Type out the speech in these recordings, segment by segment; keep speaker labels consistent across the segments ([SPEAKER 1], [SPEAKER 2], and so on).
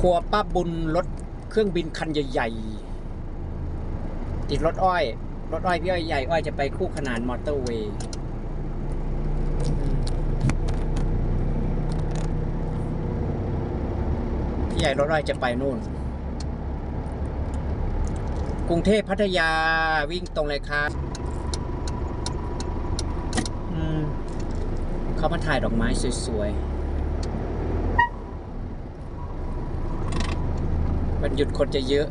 [SPEAKER 1] ครัวป้าบุญรถเครื่องบินคันใหญ่ๆ ติดรถอ้อย รถอ้อยพี่อ้อยใหญ่อ้อยจะไปคู่ขนานมอเตอร์เวย์พี่ใหญ่รถอ้อยจะไปนู่น กรุงเทพพัทยาวิ่งตรงเลยครับเขามาถ่ายดอกไม้สวยๆ วันหยุดคนจะเยอะ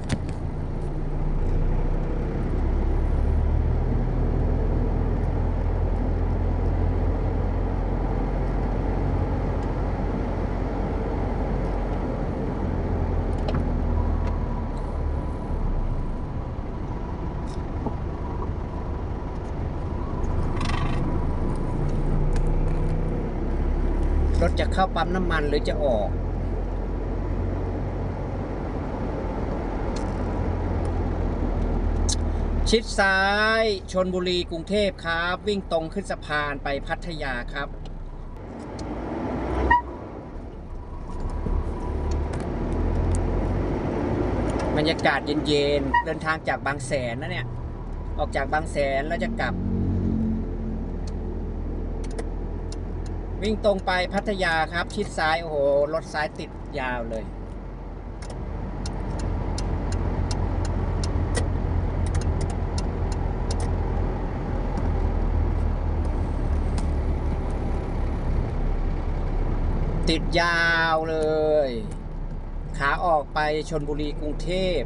[SPEAKER 1] รถจะเข้าปั๊มน้ำมันหรือจะออก ชิดซ้ายชนบุรีกรุงเทพครับ วิ่งตรงขึ้นสะพานไปพัทยาครับ บรรยากาศเย็นๆ เดินทางจากบางแสนนะเนี่ย ออกจากบางแสนแล้วจะกลับ วิ่งตรงไปพัทยาครับ ชิดซ้าย โอ้โห รถซ้ายติดยาวเลย ติดยาวเลย ขาออกไปชนบุรีกรุงเทพ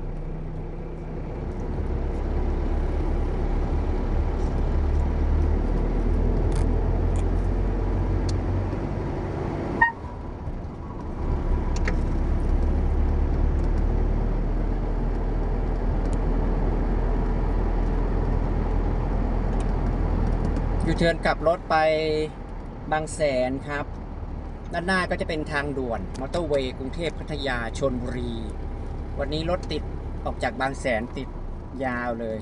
[SPEAKER 1] ยูเทิร์นกลับรถไปบางแสนครับ ด้านหน้าก็จะเป็นทางด่วน มอเตอร์เวย์กรุงเทพพัทยาชนบุรี วันนี้รถติดออกจากบางแสนติดยาวเลย